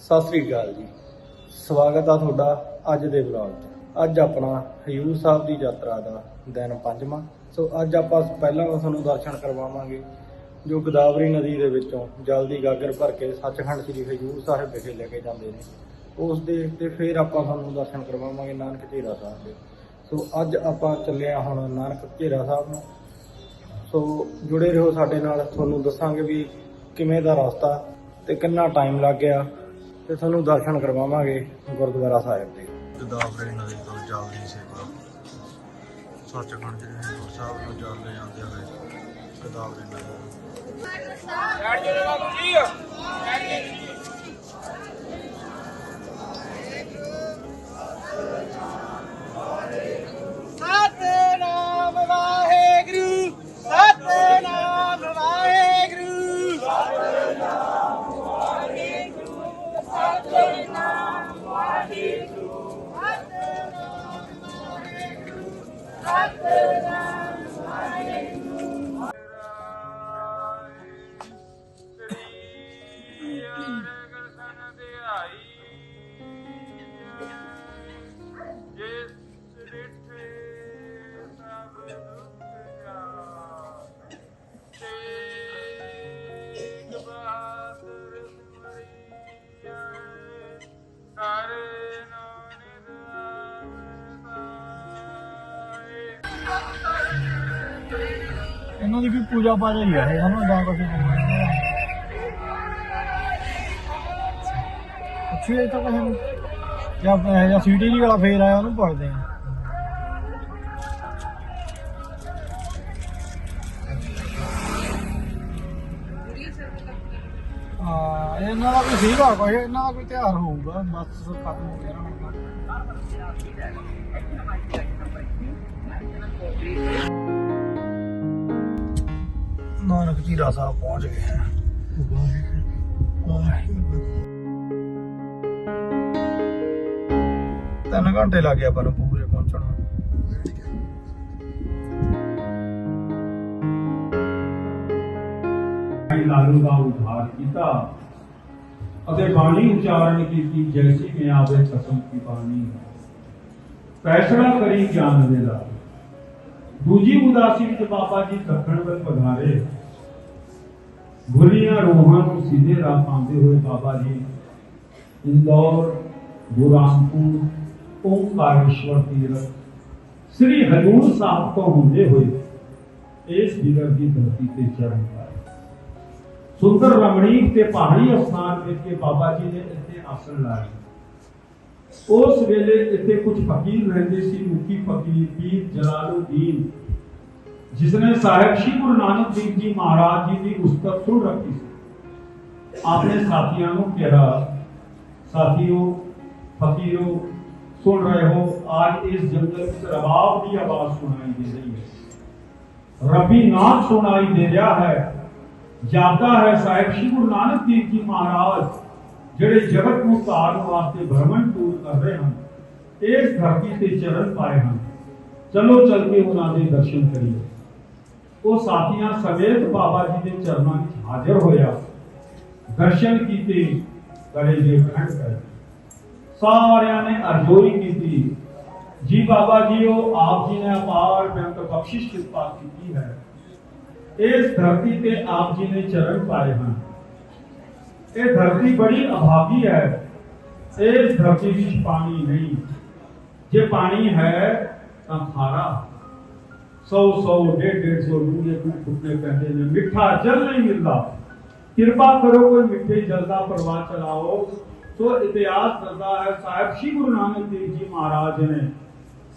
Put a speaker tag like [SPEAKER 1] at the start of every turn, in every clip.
[SPEAKER 1] ਸਤਿ ਸ੍ਰੀ ਅਕਾਲ ਜੀ। ਸਵਾਗਤ ਆ ਤੁਹਾਡਾ ਅੱਜ ਦੇ ਵਲੌਗ 'ਚ। ਅੱਜ ਆਪਣਾ ਹਯੂਰ ਸਾਹਿਬ ਦੀ ਯਾਤਰਾ ਦਾ ਦਿਨ ਪੰਜਵਾਂ। ਸੋ ਅੱਜ ਆਪਾਂ ਪਹਿਲਾਂ ਤਾਂ ਤੁਹਾਨੂੰ ਦਰਸ਼ਨ ਕਰਵਾਵਾਂਗੇ, ਜੋ ਗੋਦਾਵਰੀ ਨਦੀ ਦੇ ਵਿੱਚੋਂ ਜਲਦੀ ਗਾਗਰ ਭਰ ਕੇ ਸੱਚਖੰਡ ਸ੍ਰੀ ਹਯੂਰ ਸਾਹਿਬ ਵਿਖੇ ਲੈ ਕੇ ਜਾਂਦੇ ਨੇ। ਉਸ ਦੇ ਤੇ ਫਿਰ ਆਪਾਂ ਤੁਹਾਨੂੰ ਦਰਸ਼ਨ ਕਰਵਾਵਾਂਗੇ ਨਾਨਕ ਝੇਰਾ ਸਾਹਿਬ ਦੇ। ਸੋ ਅੱਜ ਆਪਾਂ ਚੱਲੇ ਆ ਹੁਣ ਨਾਨਕ ਝੀਰਾ ਸਾਹਿਬ ਨੂੰ। ਸੋ ਜੁੜੇ ਰਹੋ ਸਾਡੇ ਨਾਲ। ਤੁਹਾਨੂੰ ਦੱਸਾਂਗੇ ਵੀ ਕਿਵੇਂ ਦਾ ਰਸਤਾ ਤੇ ਕਿੰਨਾ ਟਾਈਮ ਲੱਗ ਗਿਆ। ਤੇ ਤੁਹਾਨੂੰ ਦਰਸ਼ਨ ਕਰਵਾਵਾਂਗੇ ਗੁਰਦੁਆਰਾ ਸਾਹਿਬ ਦੇ।
[SPEAKER 2] ਗੋਦਾਵਰੀ ਨਦੀ ਤੋਂ ਜਲ ਦੀ ਸੇਵਾ ਸੱਚਖੰਡ ਜੀ ਹਜ਼ੂਰ ਸਾਹਿਬ ਨੂੰ ਜਲ ਲੈ ਜਾਂਦੇ ਹੋਏ ਗੋਦਾਵਰੀ ਨਦੀ
[SPEAKER 3] ਸਤਨਾਮ
[SPEAKER 1] ਇਹਨਾਂ ਦੀ ਵੀ ਪੂਜਾ ਪਾਜਾ ਹੀ ਹੈ ਹਨਾ, ਜਾਂ ਕੁਝ ਅੱਛੀ, ਇਹ ਤਾਂ ਕਹਿੰਦੇ ਜਾਂ ਜਾਂ ਸੀਟੀ ਜੀ ਵਾਲਾ ਫੇਰ ਆਇਆ, ਉਹਨੂੰ ਪੁੱਛਦੇ ਆ। ਹਾਂ, ਇਹਨਾਂ ਦਾ ਵੀ ਸੀਗਾ ਕੋਈ, ਇਹਨਾਂ ਦਾ ਕੋਈ ਤਿਉਹਾਰ ਹੋਊਗਾ, ਬਸ ਖਤਮ ਹੋ ਗਿਆ ਨਾ। ਨਾਨਕ ਜੀਰਾ ਸਾਹਿਬ ਪਹੁੰਚ ਗਏ ਹਾਂ। ਤਿੰਨ ਘੰਟੇ ਲੱਗ ਗਏ ਆਪਾਂ ਨੂੰ ਪੂਰੇ ਪਹੁੰਚਣ ਨੂੰ।
[SPEAKER 4] ਲਾਲੂ ਦਾ ਉਧਾਰ ਕੀਤਾ ਅਤੇ ਬਾਣੀ ਉਚਾਰਨ ਕੀਤੀ, ਜੈਸੀ ਮੈਂ ਆਵੇ ਕੀ ਬਾਣੀ। ਫੈਸਲਾ ਕਰੀ ਗਿਆਨ ਦੇ ਦਾ ਦੂਜੀ ਉਦਾਸੀ ਵਿੱਚ ਬਾਬਾ ਜੀ ਦੱਖਣ ਵੱਲ ਪਧਾਰੇ ਭੁਲੀਆਂ ਰੂਹਾਂ ਨੂੰ ਸਿੱਧੇ ਰਾਹ ਪਾਉਂਦੇ ਹੋਏ ਬਾਬਾ ਜੀ ਇੰਦੌਰ ਗੁਰਾਮਪੁਰ ਓਮਕਾਰੇਸ਼ਵਰ ਤੀਰਥ, ਸ੍ਰੀ ਹਜੂਰ ਸਾਹਿਬ ਤੋਂ ਹੁੰਦੇ ਹੋਏ ਇਸ ਵਿਗੜ ਦੀ ਧਰਤੀ ਤੇ ਚਰਨ ਪਾਏ ਸੁੰਦਰ ਰਮਣੀਕ ਤੇ ਪਹਾੜੀ ਅਸਥਾਨ ਵਿੱਚ ਬਾਬਾ ਜੀ ਨੇ ਇੱਥੇ ਆਸਣ ਲਾਏ। ਉਸ ਵੇਲੇ ਇੱਥੇ ਕੁਝ ਫਕੀਰ ਰਹਿੰਦੇ ਸੀ, ਮੁਖੀ ਫਕੀਰ ਪੀਰ ਜਲਾਲਉਦੀਨ ਜਿਸ ਨੇ ਸਾਹਿਬ ਸ਼੍ਰੀ ਗੁਰੂ ਨਾਨਕ ਦੇਵ ਜੀ ਮਹਾਰਾਜ ਜੀ ਦੀ ਉਸਤਤ ਸੁਣ ਰੱਖੀ ਸੀ। ਆਪਣੇ ਸਾਥੀਆਂ ਨੂੰ ਕਿਹਾ, ਸਾਥੀਓ, ਫਕੀਰੋ, ਸੁਣ ਰਹੇ ਹੋ ਅੱਜ ਇਸ ਜੰਗਲ ਵਿੱਚ ਰਬਾਬ ਦੀ ਆਵਾਜ਼ ਸੁਣਾਈ ਦੇ ਰਹੀ ਹੈ। ਰੱਬੀ ਨਾਮ ਸੁਣਾਈ ਦੇ ਰਿਹਾ ਹੈ। ਜਾਪਦਾ ਹੈ, ਸਾਹਿਬ ਸ਼੍ਰੀ ਗੁਰੂ ਨਾਨਕ ਦੇਵ ਜੀ ਮਹਾਰਾਜ ਜਿਹੜੇ ਜਗਤ ਨੂੰ ਧਾਰਨ ਵਾਸਤੇ ਭ੍ਰਮਣ ਟੂਰ ਕਰ ਰਹੇ ਹਨ, ਇਸ ਧਰਤੀ ਤੇ ਚਰਨ ਪਾਏ ਹਨ। ਚਲੋ ਚੱਲ ਕੇ ਉਹਨਾਂ ਦੇ ਦਰਸ਼ਨ ਕਰੀਏ। ਉਹ ਸਾਥੀਆਂ ਸਮੇਤ ਬਾਬਾ ਜੀ ਦੇ ਚਰਨਾਂ ਵਿੱਚ ਹਾਜ਼ਰ ਹੋਇਆ। ਦਰਸ਼ਨ ਕੀਤੇ, ਗਲੇ ਦੇ ਖੰਡ ਕਰ ਸਾਰਿਆਂ ਨੇ ਅਰਜ਼ੋਈ ਕੀਤੀ, ਜੀ ਬਾਬਾ ਜੀ, ਉਹ ਆਪ ਜੀ ਨੇ ਅਪਾਰ ਬੇਅੰਤ ਬਖਸ਼ਿਸ਼ ਕਿਰਪਾ ਕੀਤੀ ਹੈ। ਇਸ ਧਰਤੀ ਤੇ ਆਪ ਜੀ ਨੇ ਚਰਨ ਪਾਏ ਹਨ। ਇਹ ਧਰਤੀ ਬੜੀ ਅਭਾਗੀ ਹੈ ਇਸ ਧਰਤੀ ਵਿੱਚ ਪਾਣੀ ਨਹੀਂ ਜੇ ਪਾਣੀ ਹੈ ਤਾਂ ਖਾਰਾ 100 100 150 150 ਡੂੰਘੇ ਟੁੱਟ ਟੁੱਟੇ ਪੈਂਦੇ ਨੇ ਮਿੱਠਾ ਜਲ ਨਹੀਂ ਮਿਲਦਾ ਕਿਰਪਾ ਕਰੋ ਕੋਈ ਮਿੱਠੇ ਜਲ ਦਾ ਪ੍ਰਵਾਹ ਚਲਾਓ ਸੋ ਇਤਿਹਾਸ ਦੱਸਦਾ ਹੈ ਸਾਹਿਬ ਸ਼੍ਰੀ ਗੁਰੂ ਨਾਨਕ ਦੇਵ ਜੀ ਮਹਾਰਾਜ ਨੇ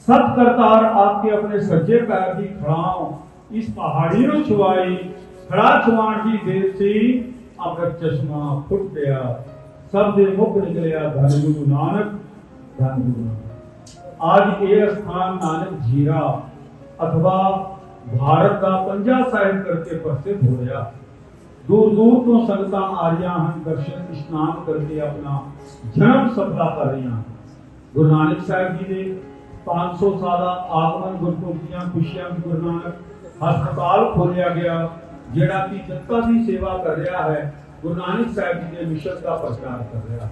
[SPEAKER 4] ਸਤ ਕਰਤਾਰ ਆਪ ਕੇ ਆਪਣੇ ਸੱਜੇ ਪੈਰ ਦੀ ਖੜਾਉ ਇਸ ਪਹਾੜੀ ਨੂੰ ਛੁਆਈ ਖੜਾ ਛੁਆਣ ਦੀ ਦੇਰ ਚਸ਼ਮਾ ਫੁੱਟ ਗਿਆ ਸਭ ਦੇ ਮੁਖ ਨਿਕਲਿਆ ਧੰਨ ਗੁਰੂ ਨਾਨਕ, ਧੰਨ ਗੁਰੂ ਅੱਜ ਇਹ ਸਥਾਨ ਨਾਨਕ ਜੀਰਾ, ਅਥਵਾ ਭਾਰਤ ਦਾ ਪੰਜਾ ਸਾਹਿਬ ਕਰਕੇ ਪ੍ਰਸਿੱਧ ਹੋਇਆ। ਦੂਰ ਦੂਰ ਤੋਂ ਸੰਗਤਾਂ ਆ ਰਹੀਆਂ ਹਨ, ਦਰਸ਼ਨ ਇਸ਼ਨਾਨ ਕਰਕੇ ਆਪਣਾ ਜਨਮ ਸਫਲਾ ਕਰ ਰਹੀਆਂ ਗੁਰੂ ਨਾਨਕ ਸਾਹਿਬ ਜੀ ਦੇ 500 ਸਾਲਾ ਆਗਮਨ ਗੁਰਪੁਰਬ ਖੁਸ਼ੀਆਂ ਗੁਰੂ ਨਾਨਕ ਹਸਪਤਾਲ ਖੋਲਿਆ ਗਿਆ। ਜਿਹੜਾ ਕਿ ਜਨਤਾ ਦੀ ਸੇਵਾ ਕਰ ਰਿਹਾ ਹੈ, ਗੁਰੂ ਨਾਨਕ ਸਾਹਿਬ ਜੀ ਦੇ ਮਿਸ਼ਨ ਦਾ ਪ੍ਰਚਾਰ ਕਰ ਰਿਹਾ ਹੈ।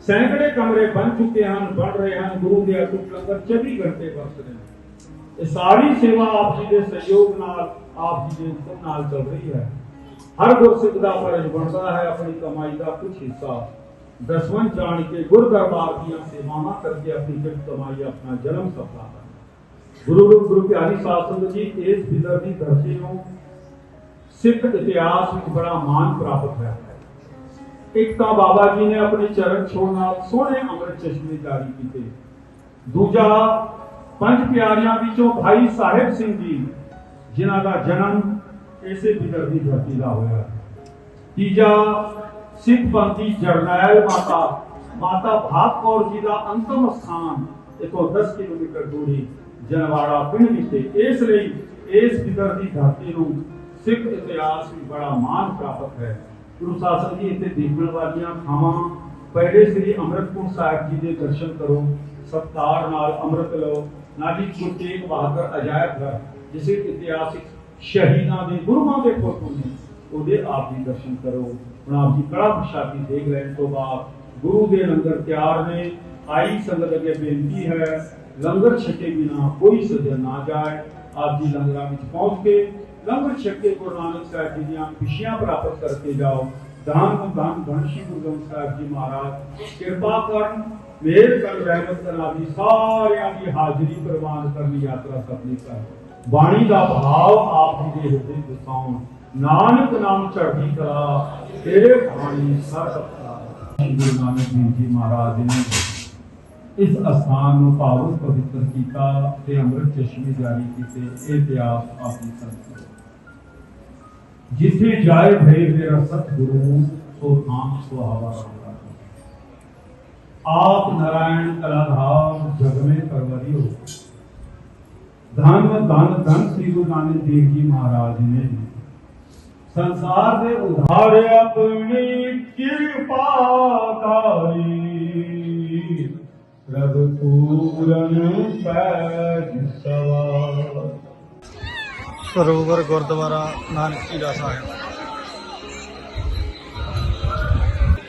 [SPEAKER 4] ਸੈਂਕੜੇ ਕਮਰੇ ਬਣ ਚੁੱਕੇ ਹਨ, ਬਣ ਰਹੇ ਹਨ, ਗੁਰੂ ਦੇ ਅਟੁੱਟ ਲੰਗਰ 24 ਘੰਟੇ ਵਰਤ ਰਹੇ ਹਨ। ਇਹ ਸਾਰੀ ਸੇਵਾ ਆਪ ਜੀ ਦੇ ਸਹਿਯੋਗ ਨਾਲ, ਆਪ ਜੀ ਦੇ ਹੁਕਮ ਨਾਲ ਚੱਲ ਰਹੀ ਹੈ। ਹਰ ਗੁਰਸਿੱਖ ਦਾ ਫਰਜ਼ ਬਣਦਾ ਹੈ ਆਪਣੀ ਕਮਾਈ ਦਾ ਕੁਝ ਹਿੱਸਾ। ਦਸਵੰ ਜਾਣ ਕੇ ਗੁਰ ਦਰਬਾਰ ਦੀਆਂ ਸੇਵਾਵਾਂ ਕਰਕੇ ਆਪਣੀ ਜਨ ਕਮਾਈ ਆਪਣਾ ਜਨਮ ਸਫਲਾ ਕਰਨਾ ਗੁਰੂ ਰੂਪ ਗੁਰੂ ਪਿਆਰੀ ਸਾਧ ਸੰਗਤ ਜੀ, ਇਸ ਬਿਦਰ ਦੀ ਧਰਤੀ ਨੂੰ ਸਿੱਖ ਇਤਿਹਾਸ ਵਿੱਚ ਬੜਾ ਮਾਣ ਪ੍ਰਾਪਤ ਹੋਇਆ ਹੈ। ਇੱਕ ਤਾਂ ਬਾਬਾ ਜੀ ਨੇ ਆਪਣੇ ਚਰਨ ਛੋੜ ਨਾਲ ਸੋਹਣੇ ਅੰਮ੍ਰਿਤ ਚਸ਼ਮੇ ਜਾਰੀ ਕੀਤੇ। ਦੂਜਾ, ਪੰਜ ਪਿਆਰਿਆਂ ਵਿੱਚੋਂ ਭਾਈ ਸਾਹਿਬ ਸਿੰਘ ਜੀ, ਜਿਨ੍ਹਾਂ ਦਾ ਜਨਮ ਇਸੇ ਬਿਦਰ ਦੀ ਧਰਤੀ ਦਾ ਹੋਇਆ ਤੀਜਾ, ਸਿੱਖ ਪੰਥੀ ਜਰਨੈਲ ਮਾਤਾ ਮਾਤਾ ਭਾਗ ਕੌਰ ਜੀ ਦਾ ਅੰਤਮ ਸਥਾਨ ਇਥੋਂ 10 ਕਿਲੋਮੀਟਰ ਦੂਰੀ ਜਨਵਾੜਾ ਪਿੰਡ ਵਿੱਚ ਇਸ ਲਈ ਇਸ ਬਿਦਰ ਦੀ ਧਰਤੀ ਨੂੰ ਸਿੱਖ ਇਤਿਹਾਸ ਵਿੱਚ ਬੜਾ ਮਾਣ ਪ੍ਰਾਪਤ ਹੈ। ਗੁਰੂ ਸਾਹਿਬ ਜੀ, ਇੱਥੇ ਦੇਖਣ ਵਾਲੀਆਂ ਥਾਵਾਂ, ਪਹਿਲੇ ਸ੍ਰੀ ਅੰਮ੍ਰਿਤਪੁਰ ਸਾਹਿਬ ਜੀ ਦੇ ਦਰਸ਼ਨ ਕਰੋ, ਸਤਕਾਰ ਨਾਲ ਅੰਮ੍ਰਿਤ ਲਓ। ਨਾਲੀ ਗੁਰੂ ਤੇਗ ਬਹਾਦਰ ਅਜਾਇਬ ਘਰ, ਜਿਸੇ ਇਤਿਹਾਸਿਕ ਸ਼ਹੀਦਾਂ ਦੇ ਗੁਰੂਆਂ ਦੇ ਫੋਟੋ ਨੇ, ਉਹਦੇ ਆਪ ਦੀ ਦਰਸ਼ਨ ਕਰੋ। ਹੁਣ ਆਪ ਜੀ ਕੜਾ ਪ੍ਰਸ਼ਾਦੀ ਦੇਖ ਲੈਣ ਤੋਂ ਬਾਅਦ ਗੁਰੂ ਦੇ ਲੰਗਰ ਤਿਆਰ ਨੇ। ਆਈ ਸੰਗਤ ਅੱਗੇ ਬੇਨਤੀ ਹੈ, ਲੰਗਰ ਛਕੇ ਬਿਨਾ ਕੋਈ ਸੱਜਣ ਨਾ ਜਾਏ। ਆਪ ਜੀ ਲੰਗਰਾਂ ਵਿੱਚ ਪਹੁੰਚ ਕੇ ਲੰਗਰ ਛਕ ਗੁਰੂ ਨਾਨਕ ਸਾਹਿਬ ਜੀ ਦੀਆਂ ਖੁਸ਼ੀਆਂ ਪ੍ਰਾਪਤ ਕਰਕੇ ਜਾਓ। ਦਾਨ ਨੂੰ ਦਾਨ ਧੰਨ ਸ਼੍ਰੀ ਗੁਰੂ ਗ੍ਰੰਥ ਸਾਹਿਬ ਜੀ ਮਹਾਰਾਜ। ਕਿਰਪਾ ਕਰਨ, ਮੇਰ ਕਰ, ਰਹਿਮਤ ਕਰਨ ਆਦਿ, ਸਾਰਿਆਂ ਦੀ ਹਾਜ਼ਰੀ ਪ੍ਰਵਾਨ ਕਰਨ ਯਾਤਰਾ ਸਫਲੀ ਕਰ ਬਾਣੀ ਦਾ ਭਾਵ ਆਪ ਜੀ ਦੇ ਹਿਰਦੇ ਵਿੱਚ ਨਾਨਕ ਨਾਮ ਚੜ੍ਹਦੀ ਕਲਾ, ਤੇਰੇ ਬਾਣੀ ਸਰਬ ਗੁਰੂ ਨਾਨਕ ਦੇਵ ਜੀ ਮਹਾਰਾਜ ਨੇ ਇਸ ਅਸਥਾਨ ਨੂੰ ਪਾਵਨ ਪਵਿੱਤਰ ਕੀਤਾ ਤੇ ਅੰਮ੍ਰਿਤ ਚਸ਼ਮੇ ਜਾਰੀ ਕੀਤੇ। ਇਹ ਇਤਿਹਾਸ ਆਪਣੀ ਸੰਸਕ੍ਰਿਤ ਜਿਥੇ ਜਾਏ ਭਏ ਮੇਰਾ ਸਤਿਗੁਰੂ ਸੋ ਨਾਮ ਸੁਹਾਵਾ ਆਪ ਨਾਰਾਇਣ ਕਲਾਧਾਮ ਜਗ ਮੇ ਪਰਵਰੀ ਹੋ ਧਨ ਧਨ ਧਨ ਸ੍ਰੀ ਗੁਰੂ ਨਾਨਕ ਦੇਵ ਜੀ ਮਹਾਰਾਜ ਨੇ। ਸੰਸਾਰ ਦੇ ਉਧਾਰ ਆਪਣੀ ਕਿਰਪਾ ਕਾਰੀ ਰਬ ਪੂਰਨ ਪੈ ਸਵਾ
[SPEAKER 1] ਸਰੋਵਰ ਗੁਰਦੁਆਰਾ ਨਾਨਕ ਝੀਰਾ ਸਾਹਿਬ।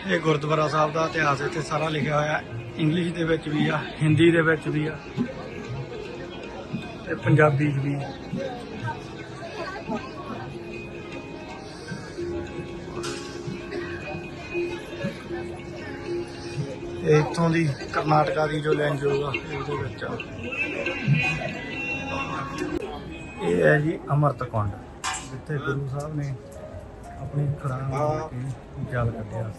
[SPEAKER 1] ਇਹ ਗੁਰਦੁਆਰਾ ਸਾਹਿਬ ਦਾ ਇਤਿਹਾਸ ਇੱਥੇ ਸਾਰਾ ਲਿਖਿਆ ਹੋਇਆ ਹੈ। ਇੰਗਲਿਸ਼ ਦੇ ਵਿੱਚ ਵੀ ਆ, ਹਿੰਦੀ ਦੇ ਵਿੱਚ ਵੀ ਆ, ਤੇ ਪੰਜਾਬੀ 'ਚ ਵੀ ਇੱਥੋਂ ਦੀ ਕਰਨਾਟਕਾ ਦੀ ਜੋ ਲੈਂਗੁਏਜ ਆ, ਇਹਦੇ ਵਿੱਚ ਆ। ਇਹ ਹੈ ਜੀ ਅਮਰਤ ਕੁੰਡ। ਜਿੱਥੇ ਗੁਰੂ ਸਾਹਿਬ ਨੇ ਆਪਣੀ ਖੜਾਂ ਲਾ ਕੇ ਜਲ ਕੱਢਿਆ।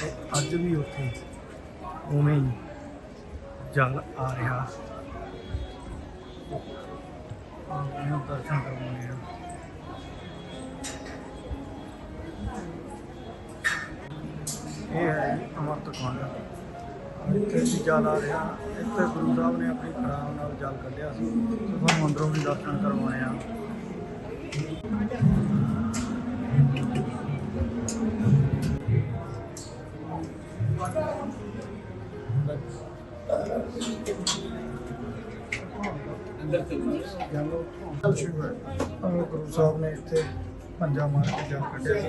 [SPEAKER 1] ਤੇ ਅੱਜ ਵੀ ਉੱਥੇ ਉਵੇਂ ਹੀ ਜਲ ਆ ਰਿਹਾ। ਆਪ ਦਰਸ਼ਨ ਕਰਵਾਉਣੇ ਆ ਇਹ ਹੈ ਜੀ ਅਮਰਤ ਕੁੰਡ। ਇੱਥੇ ਆ ਰਿਹਾ ਇੱਥੇ ਗੁਰੂ ਸਾਹਿਬ ਨੇ ਆਪਣੀ ਖੜਾਂ ਨਾਲ ਜਲ ਕੱਢਿਆ ਸੀ। ਤੁਹਾਨੂੰ ਅੰਦਰੋਂ ਵੀ ਦਰਸ਼ਨ ਕਰਵਾਉਣੇ ਆ। ਅੰਦਰ ਗੁਰੂ ਸਾਹਿਬ ਨੇ ਇੱਥੇ ਪੰਜਾ ਮਾਰ ਕੇ ਜਲ ਕੱਢਿਆ ਸੀ।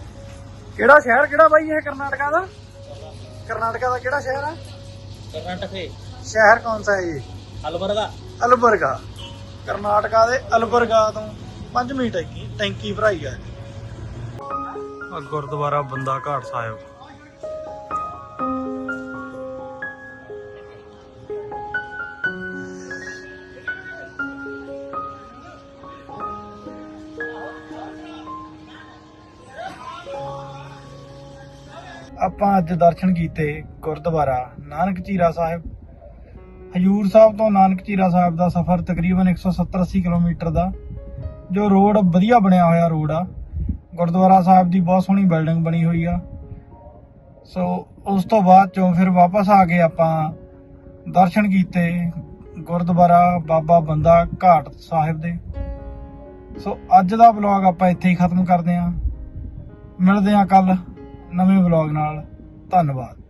[SPEAKER 1] ਕਿਹੜਾ ਸ਼ਹਿਰ ਕਿਹੜਾ ਬਾਈ ਇਹ ਕਰਨਾਟਕਾ ਦਾ ਕਰਨਾਟਕਾ ਦਾ ਕਿਹੜਾ ਸ਼ਹਿਰ ਆ
[SPEAKER 3] कर्नाटक है
[SPEAKER 1] ਸ਼ਹਿਰ ਕੌਣ ਸਾ ਹੈ ਇਹ
[SPEAKER 3] अलबरगा
[SPEAKER 1] ਅਲਬਰਗਾ ਕਰਨਾਟਕਾ ਦੇ ਅਲਬਰਗਾ ਤੋਂ ਪੰਜਵੀਂ ਟੈਂਕੀ ਟੈਂਕੀ ਭਰਾਈ ਆ ਆ ਗੁਰਦੁਆਰਾ ਬੰਦਾ ਘਾਟ ਸਾਹਿਬ ਆਪਾਂ ਅੱਜ ਦਰਸ਼ਨ ਕੀਤੇ ਗੁਰਦੁਆਰਾ ਨਾਨਕ ਝੀਰਾ ਸਾਹਿਬ। ਹਜੂਰ ਸਾਹਿਬ ਤੋਂ ਨਾਨਕ ਝੀਰਾ ਸਾਹਿਬ ਦਾ ਸਫ਼ਰ ਤਕਰੀਬਨ 170-80 ਕਿਲੋਮੀਟਰ ਦਾ, ਜੋ ਰੋਡ ਵਧੀਆ ਬਣਿਆ ਹੋਇਆ ਰੋਡ ਆ। ਗੁਰਦੁਆਰਾ ਸਾਹਿਬ ਦੀ ਬਹੁਤ ਸੋਹਣੀ ਬਿਲਡਿੰਗ ਬਣੀ ਹੋਈ ਆ। ਸੋ ਉਸ ਤੋਂ ਬਾਅਦ ਚੋਂ ਫਿਰ ਵਾਪਸ ਆ ਕੇ ਆਪਾਂ ਦਰਸ਼ਨ ਕੀਤੇ ਗੁਰਦੁਆਰਾ ਬਾਬਾ ਬੰਦਾ ਘਾਟ ਸਾਹਿਬ ਦੇ। ਸੋ ਅੱਜ ਦਾ ਵਲੌਗ ਆਪਾਂ ਇੱਥੇ ਹੀ ਖਤਮ ਕਰਦੇ ਹਾਂ। ਮਿਲਦੇ ਹਾਂ ਕੱਲ ਨਵੇਂ ਵਲੌਗ ਨਾਲ। ਧੰਨਵਾਦ।